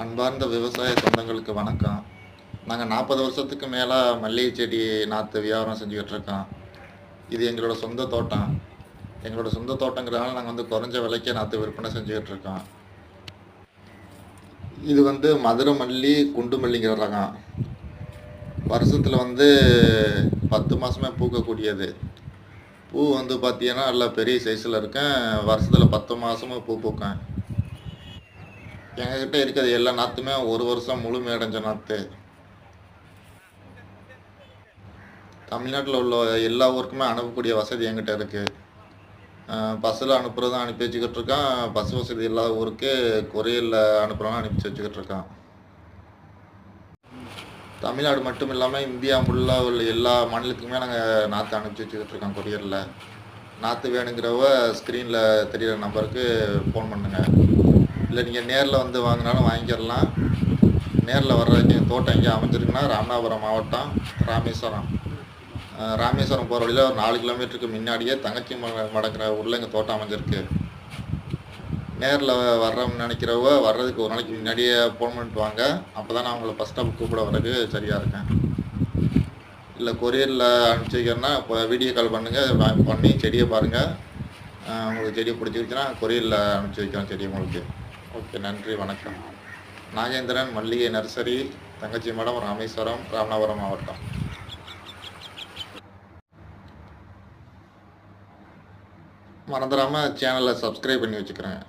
அன்பார்ந்த விவசாய சொந்தங்களுக்கு வணக்கம். நாங்கள் நாற்பது வருஷத்துக்கு மேலே மல்லிகை செடி நாற்று வியாபாரம் செஞ்சுக்கிட்டு இருக்கோம் இது எங்களோட சொந்த தோட்டம். எங்களோட சொந்த தோட்டங்கிறதுனால நாங்கள் வந்து குறைஞ்ச விலைக்கே நாற்று விற்பனை செஞ்சுக்கிட்டு இருக்கோம் இது வந்து மதுரை மல்லி குண்டு மல்லிங்கிற ரகம். வருஷத்தில் வந்து பத்து மாதமே பூக்கக்கூடியது. பூ வந்து பார்த்தீங்கன்னா நல்லா பெரிய சைஸில் இருக்கேன். வருஷத்தில் பத்து மாதமும் பூ பூக்கேன் எங்ககிட்ட இருக்கிறது எல்லா நாற்றுமே ஒரு வருஷம் முழுமையடைஞ்ச நாற்று தமிழ்நாட்டில் உள்ள எல்லா ஊருக்குமே அனுப்பக்கூடிய வசதி என்கிட்ட இருக்குது பஸ்ஸில் அனுப்புகிறதும் அனுப்பி வச்சுக்கிட்டு இருக்கான். பஸ் வசதி இல்லாத ஊருக்கு கொரியரில் அனுப்புகிறோம் அனுப்பிச்சு வச்சுக்கிட்டு இருக்கான். தமிழ்நாடு மட்டும் இல்லாமல் இந்தியா ஃபுல்லாக உள்ள எல்லா மாநிலத்துக்குமே நாங்கள் நாற்று அனுப்பிச்சு வச்சுக்கிட்டு இருக்கோம் கொரியரில் நாற்று வேணுங்கிறவ ஸ்க்ரீனில் தெரியிற நம்பருக்கு ஃபோன் பண்ணுங்கள் இல்லை நீங்கள் நேரில் வந்து வாங்கினாலும் வாங்கிடலாம். நேரில் வர்றதுக்கு தோட்டம் எங்கேயும் அமைஞ்சிருக்குன்னா ராமநாதபுரம் மாவட்டம் ராமேஸ்வரம். ராமேஸ்வரம் போகிற வழியில் ஒரு நாலு கிலோமீட்டருக்கு முன்னாடியே தங்கச்சி மடக்கிற மடங்கிற ஊரில் எங்கள் தோட்டம் அமைஞ்சிருக்கு. நேரில் வர்றோம்னு நினைக்கிறவ வர்றதுக்கு ஒரு நாளைக்கு முன்னாடியே ஃபோன் பண்ணிட்டு வாங்க. அப்போ தான் நான் உங்களை ஃபஸ்ட் ஸ்டாப் கூப்பிட வர்றதுக்கு சரியாக இருக்கேன். இல்லை கொரியரில் அனுப்பிச்சி வைக்கிறேன்னா இப்போ வீடியோ கால் பண்ணுங்கள் பண்ணி செடியை பாருங்கள் உங்களுக்கு செடியை பிடிச்சிருச்சுன்னா கொரியரில் அனுப்பிச்சி வைக்கிறோம் செடி உங்களுக்கு. ஓகே நன்றி வணக்கம். நாகேந்திரன் மல்லிகை நர்சரி தங்கச்சி மடம் ராமேஸ்வரம் ராமநாதபுரம் மாவட்டம். மறந்துடாமல் சேனலை சப்ஸ்கிரைப் பண்ணி வச்சுக்கிறேன்.